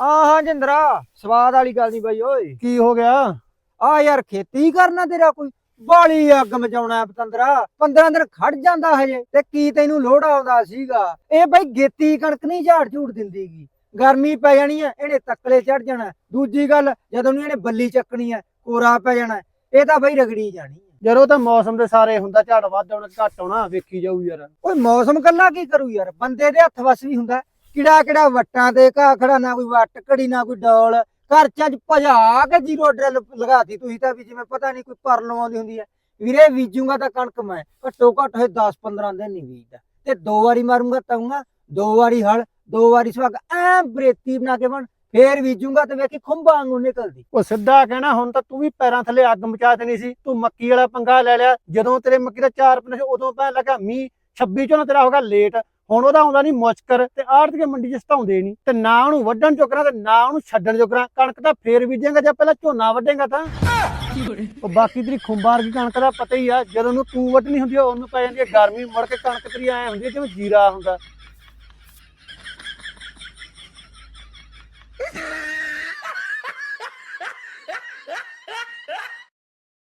ਆਹ ਜਿੰਦਰਾ ਸਵਾਦ ਵਾਲੀ ਗੱਲ ਨਹੀਂ ਬਾਈ ਓਏ। ਕੀ ਹੋ ਗਿਆ? ਆ ਯਾਰ ਖੇਤੀ ਕਰਨਾ ਤੇਰਾ ਕੋਈ। ਬਾਲੀ ਅੱਗ ਮਚਾਉਣਾ ਪਤੰਦਰਾ। 15 ਦਿਨ ਖੜ ਜਾਂਦਾ ਹਜੇ ਤੇ ਕੀ ਤੈਨੂੰ ਲੋੜ ਆਉਂਦਾ ਸੀਗਾ? ਇਹ ਬਈ ਗੇਤੀ ਕਣਕ ਨਹੀਂ ਝਾੜ ਝੂੜ ਦਿੰਦੀਗੀ। ਗਰਮੀ ਪੈ ਜਾਣੀ ਐ ਇਹਨੇ ਤੱਕਲੇ ਚੜ ਜਾਣਾ ਦੂਜੀ ਗੱਲ ਜਦੋਂ ਨੂੰ ਇਹਨੇ ਬੱਲੀ ਚੱਕਣੀ ਐ ਕੋਰਾ ਪੈ ਜਾਣਾ ਇਹ ਤਾਂ ਬਈ ਰਗੜੀ ਜਾਣੀ ਉਹ ਤਾਂ ਮੌਸਮ ਦੇ ਸਾਰੇ ਹੁੰਦਾ ਝਾੜ ਵੱਧ ਆਉਣਾ ਘੱਟ ਆਉਣਾ ਵੇਖੀ ਜਾਊ ਯਾਰ। ਓਏ ਮੌਸਮ ਕੱਲਾ ਕੀ ਕਰੂ ਯਾਰ? ਬੰਦੇ ਦੇ ਹੱਥ ਵਸ ਵੀ ਹੁੰਦਾ। ਕਿਹੜਾ ਕਿਹੜਾ ਵੱਟਾਂ ਤੇ ਘਾਹ ਖੜਾ, ਨਾ ਕੋਈ ਵੱਟ ਘੜੀ, ਨਾ ਕੋਈ ਡੋਲ। ਘਰ ਚ ਭਜਾ ਕੇ ਜ਼ੀਰੋ ਡਰਿਲ ਲਗਾਤੀ ਤੁਸੀਂ ਤਾਂ ਵੀ, ਜਿਵੇਂ ਪਤਾ ਨਹੀਂ ਕੋਈ ਪਰ ਲਵਾਉਂਦੀ ਹੁੰਦੀ ਹੈ। ਵੀਰੇ ਬੀਜੂਗਾ ਤਾਂ ਕਣਕ ਮੈਂ, ਘੱਟੋ ਘੱਟ ਹੋਏ 10 15 ਦਿਨ ਨਹੀਂ ਬੀਜਦਾ। ਤੇ ਦੋ ਵਾਰੀ ਮਾਰੂੰਗਾ ਤਾਉਂਗਾ ਦੋ ਵਾਰੀ ਹਲ, ਦੋ ਵਾਰੀ ਸੁਹਾਗ, ਐ ਬਰੇਤੀ ਬਣਾ ਕੇ ਬਣ, ਫੇਰ ਬੀਜੂਗਾ ਤੇ ਵੇਖੀ ਖੁੰਭਾਂ ਵਾਂਗੂ ਨਿਕਲਦੀ। ਉਹ ਸਿੱਧਾ ਕਹਿਣਾ, ਹੁਣ ਤਾਂ ਤੂੰ ਵੀ ਪੈਰਾਂ ਥੱਲੇ ਅੱਗ ਮਚਾ ਦੇਣੀ ਸੀ। ਤੂੰ ਮੱਕੀ ਵਾਲਾ ਪੰਗਾ ਲੈ ਲਿਆ। ਜਦੋਂ ਤੇਰੇ ਮੱਕੀ ਦਾ ਚਾਰ ਪਨ ਉਦੋਂ ਪੈ ਲੱਗਾ ਮੀਂਹ 26 ਚੋਂ ਨਾ ਤੇਰਾ ਹੋਗਾ ਲੇਟ। ਹੁਣ ਉਹਦਾ ਹੁੰਦਾ ਨਹੀਂ ਮੁਸ਼ਕਰ ਤੇ ਆੜਤੀਏ ਮੰਡੀ 'ਚ ਸਟਾਉਂਦੇ ਨਹੀਂ ਤੇ ਨਾ ਉਹਨੂੰ ਵੱਢਣ ਚੁਕਰਾਂ ਤੇ ਨਾ ਉਹਨੂੰ ਛੱਡਣ ਚੁਕਰਾਂ, ਕਣਕ ਤਾਂ ਫੇਰ ਬੀਜੇਗਾ ਜਾਂ ਪਹਿਲਾਂ ਝੋਨਾ ਵੱਢੇਗਾ ਤਾਂ। ਉਹ ਬਾਕੀ ਤੇਰੀ ਖੁੰਬਾਰ ਦੀ ਕਣਕ ਦਾ ਪਤਾ ਹੀ ਆ, ਜਦੋਂ ਨੂੰ ਤੂੰ ਵੱਢਣੀ ਹੁੰਦੀ ਆ, ਉਹਨੂੰ ਪੈ ਜਾਂਦੀ ਹੈ ਗਰਮੀ, ਮੁੜ ਕੇ ਕਣਕ ਤੇਰੀ ਐ ਹੁੰਦੀ ਹੈ ਜਿਵੇਂ ਜੀਰਾ ਹੁੰਦਾ।